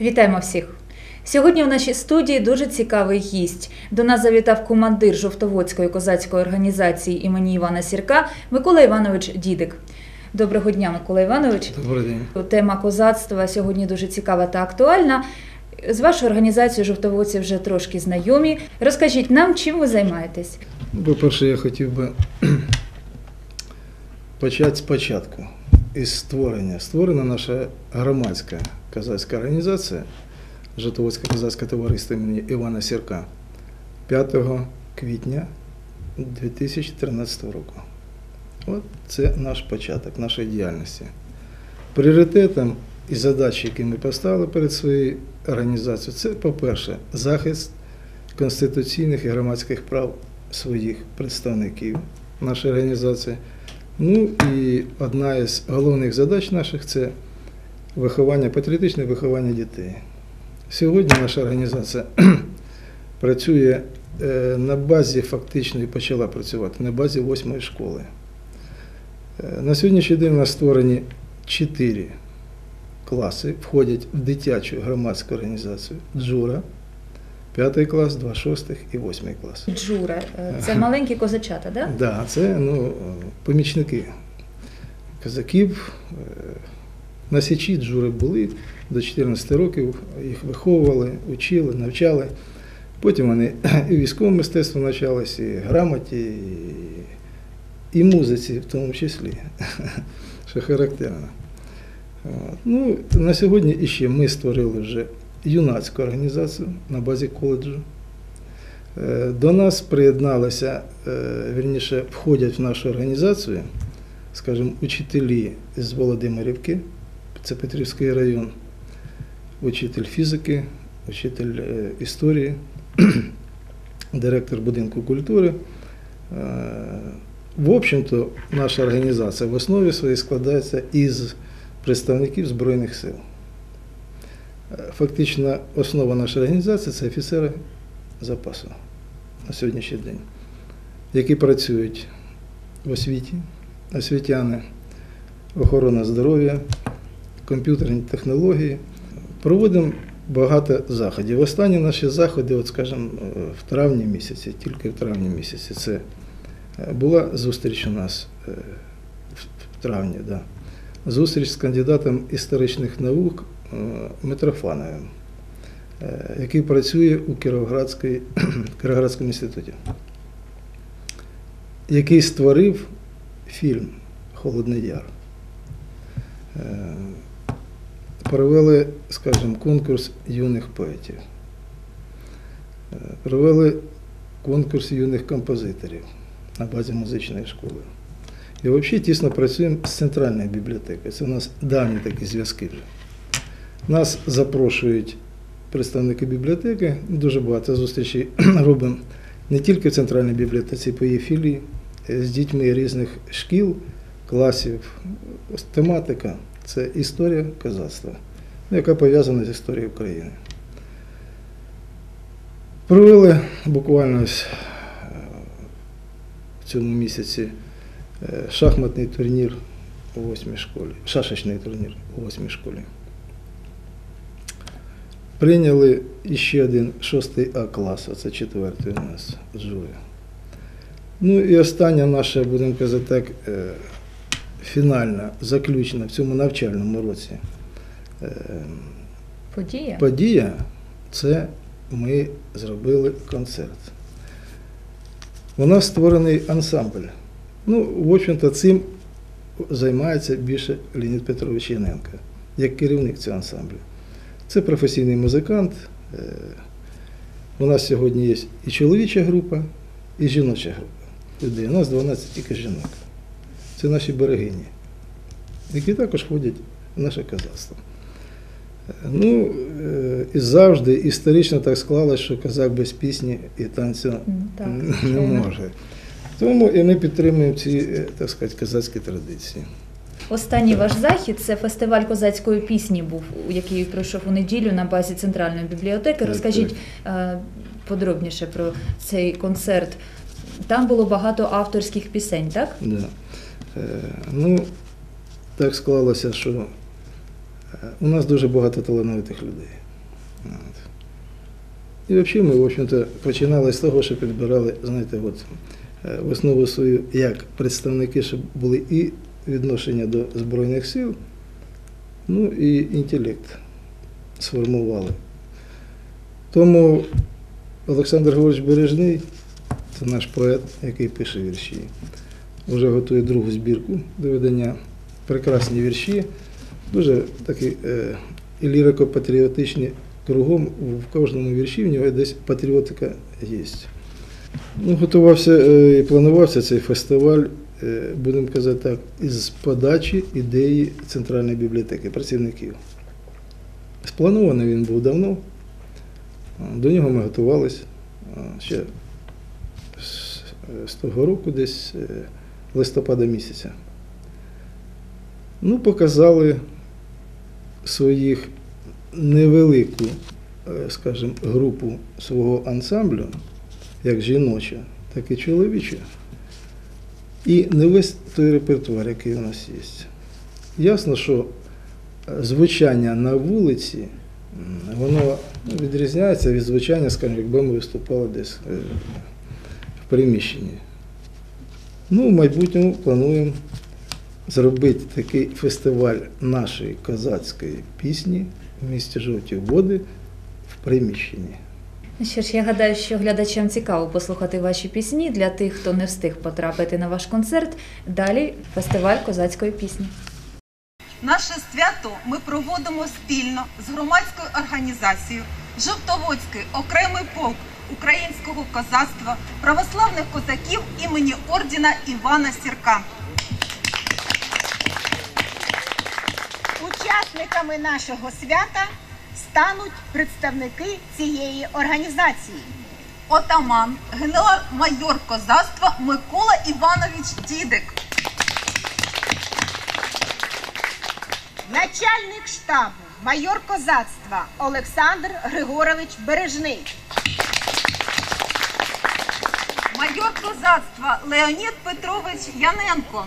Вітаємо всіх! Сьогодні у нашій студії дуже цікавий гість. До нас завітав командир Жовтоводської козацької організації імені Івана Сірка Микола Іванович Дідик. Доброго дня, Микола Іванович. Добрий день. Тема козацтва сьогодні дуже цікава та актуальна. З вашою організацією жовтоводці вже трошки знайомі. Розкажіть нам, чим ви займаєтесь? По-перше, я хотів би почати спочатку із створення. Створена наша громадська козацька організація Житоводське козацьке товариство імені Івана Сірка 5 квітня 2013 року. От це наш початок нашої діяльності. Пріоритетом і задачі, які ми поставили перед своєю організацією, це, по-перше, захист конституційних і громадських прав своїх представників нашої організації. Ну і одна із головних задач наших це виховання, патріотичне виховання дітей. Сьогодні наша організація працює е, на базі, фактично і почала працювати на базі восьмої школи. Е, На сьогоднішній день у нас створені чотири класи, входять в дитячу громадську організацію Джура, п'ятий клас, два шостих і восьмий клас. Джура, е, це маленькі козачата, да? Да, це ну, помічники козаків. На Січі джури були до 14 років, їх виховували, учили, навчали. Потім вони і військове мистецтво навчалися, і грамоті, і, і музиці в тому числі, що характерно. Ну, на сьогодні іще ми створили вже юнацьку організацію на базі коледжу. Е, До нас приєдналися, е, вірніше, входять в нашу організацію, скажімо, учителі з Володимирівки, це Петрівський район, учитель фізики, учитель історії, директор будинку культури. Е, В общем-то, наша організація в основі своїй складається із представників Збройних сил. Е, Фактично, основа нашої організації це офіцери запасу на сьогоднішній день, які працюють в освіті, освітяни, охорона здоров'я, комп'ютерні технології. Проводимо багато заходів. Останні наші заходи, от скажімо, в травні місяці, тільки в травні місяці, це е, була зустріч у нас е, в травні, да. зустріч з кандидатом історичних наук е, Митрофановим е, який працює у Кіровоградському інституті, який створив фільм Холодний Яр. Провели, скажімо, конкурс юних поетів. Е, Провели конкурс юних композиторів на базі музичної школи. І взагалі тісно працюємо з центральною бібліотекою. Це у нас давні такі зв'язки вже. Нас запрошують представники бібліотеки. Дуже багато зустрічей робимо не тільки в центральній бібліотеці, по її філії, е, з дітьми різних шкіл, класів. Тематика це історія козацтва, яка пов'язана з історією України. Провели буквально е, в цьому місяці е, шахматний турнір у восьмій школі, шашечний турнір у восьмій школі. Прийняли іще один шостий А клас, а це четвертий у нас жури. Ну і остання наша, будемо казати так, е, фінальна, заключна в цьому навчальному році е, Подія. подія це ми зробили концерт. У нас створений ансамбль. Ну, в общем-то, цим займається більше Леонід Петрович Яненко, як керівник цього ансамблю. Це професійний музикант. Е, У нас сьогодні є і чоловіча група, і жіноча група. Людей. У нас 12 тільки жінок. Це наші берегині, які також ходять в наше козацтво. Е, Ну, е, і завжди історично так склалося, що козак без пісні і танцю Так, не може. Тому і ми підтримуємо ці, е, так сказати, козацькі традиції. Останній ваш захід це фестиваль козацької пісні був, у який пройшов у неділю на базі центральної бібліотеки. Так, Розкажіть е, подробніше про цей концерт. Там було багато авторських пісень, так? Да. Е, ну, так склалося, що е, у нас дуже багато талановитих людей. І взагалі ми, в общем-то, починали з того, що підбирали, знаєте, от, е, в основу свою як представники, щоб були і відношення до Збройних сил, ну і інтелект сформували. Тому Олександр Григорович Бережний, це наш поет, який пише вірші, вже готує другу збірку до видання. Прекрасні вірші, дуже такі е, лірико-патріотичні кругом, в кожному вірші в нього десь патріотика є. Ну, готувався е, і планувався цей фестиваль, е, будемо казати так, із подачі ідеї Центральної бібліотеки, працівників. Спланований він був давно. До нього ми готувалися ще е, з того року, десь е, листопада місяця. Ну, показали своїх невелику, е, скажімо, групу свого ансамблю, як жіноча, так і чоловіча. І не весь той репертуар, який у нас є. Ясно, що е, звучання на вулиці, воно відрізняється від звучання, скажімо, якби ми виступали десь е, в приміщенні. Ну, в майбутньому плануємо зробити такий фестиваль нашої козацької пісні в місті Жовті Води в приміщенні. Ну Що ж, я гадаю, що глядачам цікаво послухати ваші пісні. Для тих, хто не встиг потрапити на ваш концерт. Далі фестиваль козацької пісні. Наше свято ми проводимо спільно з громадською організацією Жовтоводський окремий полк українського козацтва православних козаків імені ордена Івана Сірка. Учасниками нашого свята стануть представники цієї організації. Отаман, генерал-майор козацтва Микола Іванович Дідик. Начальник штабу, майор козацтва Олександр Григорович Бережний. Майор козацтва Леонід Петрович Яненко.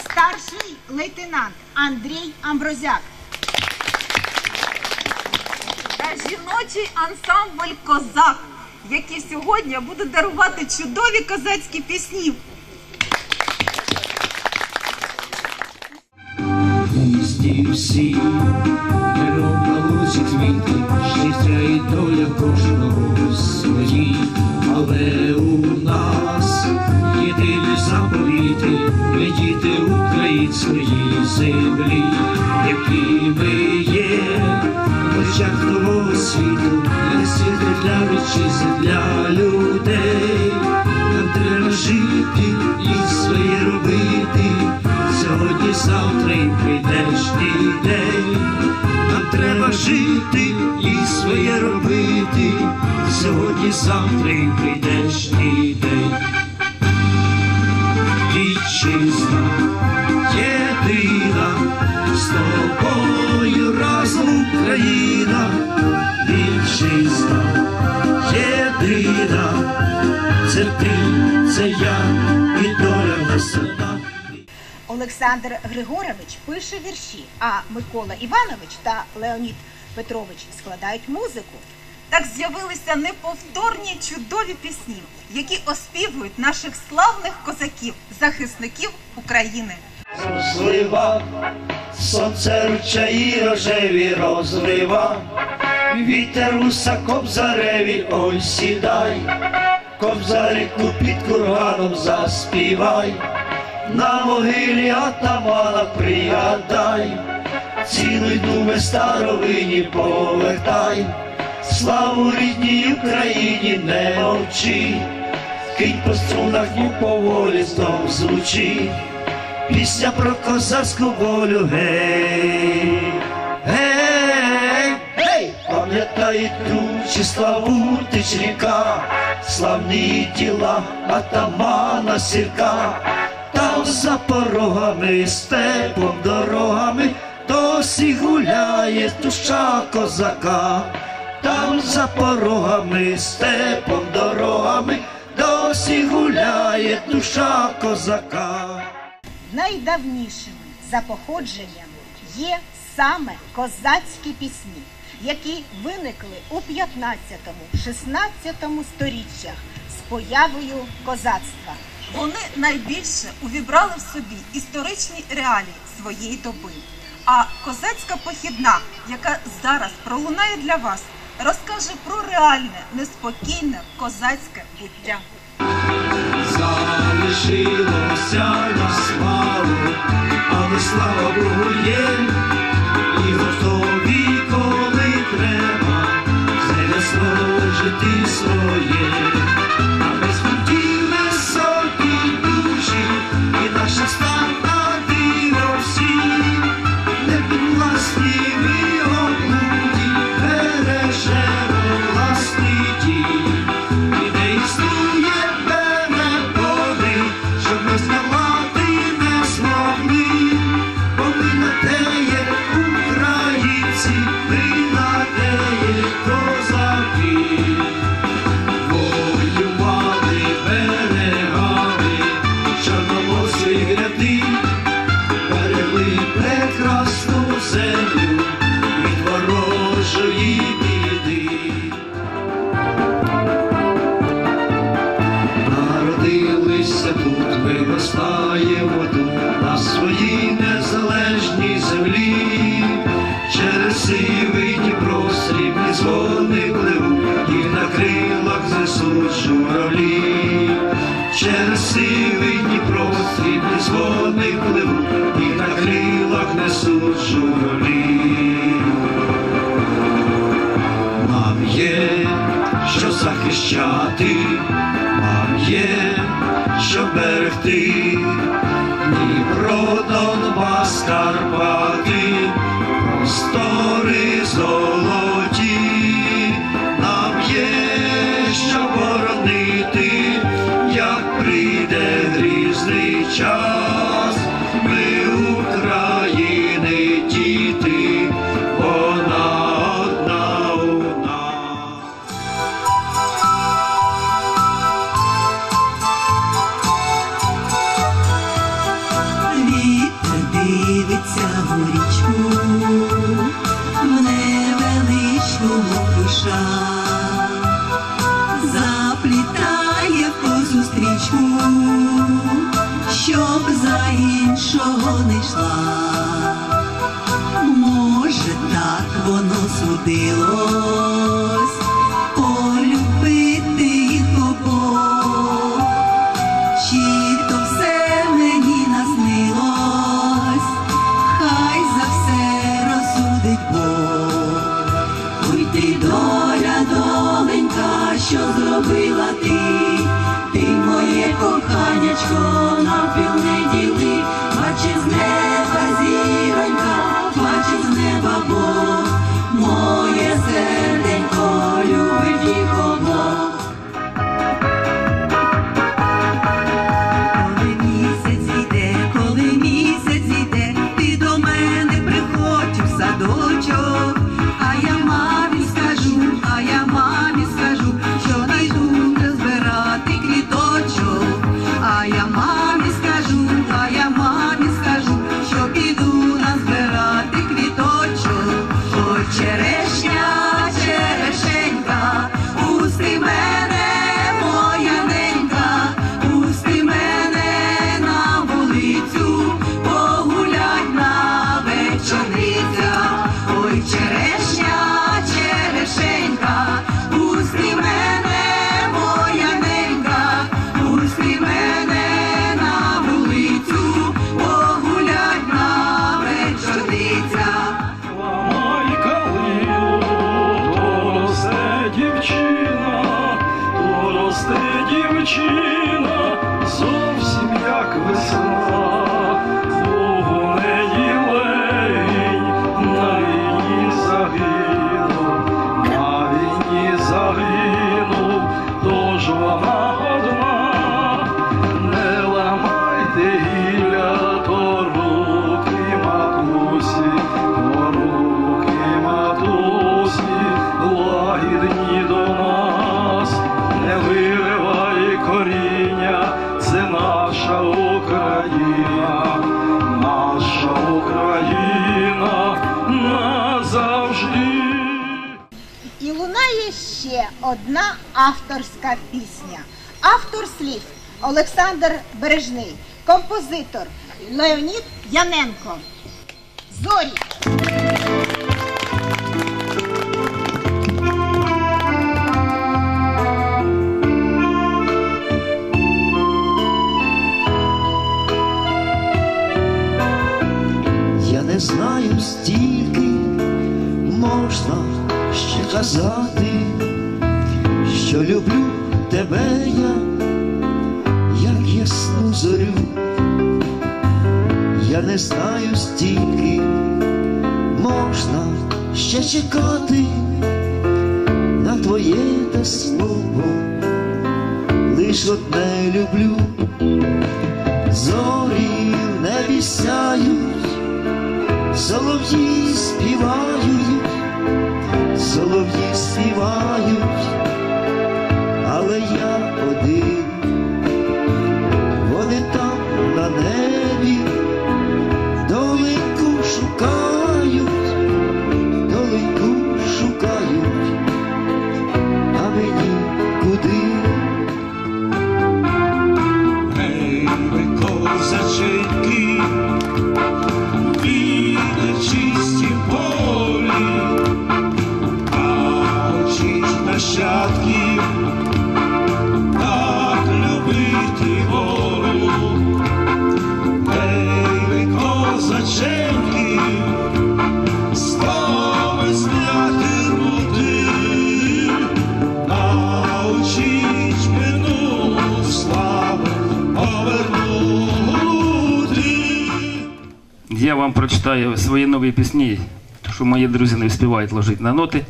Старший лейтенант Андрій Амброзяк. та жіночий ансамбль Козак, які сьогодні будуть дарувати чудові козацькі пісні. місті всі, дерева квіти, життя і доля кожного свої, але у нас єдині заповіти, ми діти української землі, які ми є, в очах нового світу, не світи для вітчизни, для людей, нам треба жити і своє робити. Сьогодні, завтра і прийдешній день. Сьогодні, завтра і прийдешній день. Вітчизна єдина, з тобою разом Україна. Вітчизна єдина, це ти, це я і доля в нас. Олександр Григорович пише вірші, а Микола Іванович та Леонід Петрович складають музику. Так з'явилися неповторні чудові пісні, які оспівують наших славних козаків, захисників України. розлива, сонце ручаї рожеві розлива, вітер уса кобзареві, ой сідай, кобзарику під курганом заспівай, на могилі атамана пригадай, цілий думе старовині повертай, славу рідній Україні не мовчи, кинь по струнах дню поволі знов звучить. Пісня про козацьку волю, гей, гей, гей, пам'ятай ту славу тич ріка, славні діла атамана сірка, там за порогами, степом дорогами, досі гуляє душа козака, там за порогами, степом дорогами, досі гуляє душа козака. Найдавнішими за походженням є саме козацькі пісні, які виникли у 15-16 сторіччях з появою козацтва. Вони найбільше увібрали в собі історичні реалії своєї доби. А козацька похідна, яка зараз пролунає для вас розкаже про реальне, неспокійне козацьке буття. Залишилося на мало, але слава Богу є, і готові, коли треба, все для свого жити своє. ти, Дніпро, Донбас, Карпати. нічого не йшла, може, так воно судило. наша Україна, наша Україна назавжди. І лунає ще одна авторська пісня. Автор слів Олександр Бережний, композитор Леонід Яненко. Зорі. Не знаю стільки можна ще казати, що люблю тебе я, як ясну зорю. Я не знаю стільки можна ще чекати на твоє те слово, лиш одне люблю, зорі в небі сяють. Солов'ї співають, Я вам прочитаю свої нові пісні, що мої друзі не встигають ложити на ноти.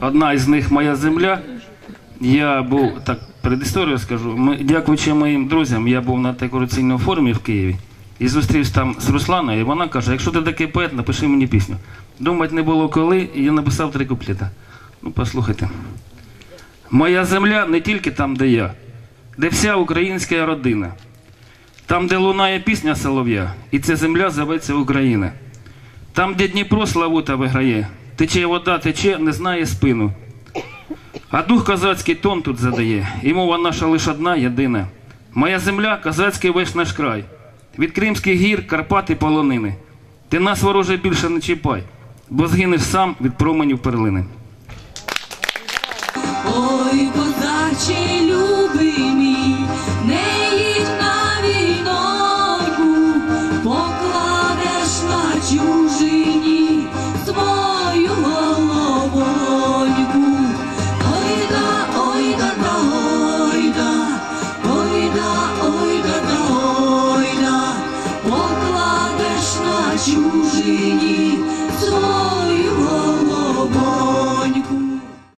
Одна із них Моя земля. Я був так перед історією скажу. Ми, дякуючи моїм друзям, я був на декораційному форумі в Києві і зустрівся там з Русланою. І вона каже: якщо ти такий поет, напиши мені пісню. Думати не було коли, і я написав три куплета. Ну, послухайте. Моя земля не тільки там, де я, де вся українська родина. Там, де лунає пісня солов'я, і ця земля зоветься Україна. Там, де Дніпро славута виграє, тече вода, тече, не знає спину. А дух козацький тон тут задає, і мова наша лише одна, єдина. Моя земля козацький весь наш край. Від Кримських гір, Карпат і полонини. Ти нас, вороже, більше не чіпай, бо згинеш сам від променів перлини. Ой, козаче,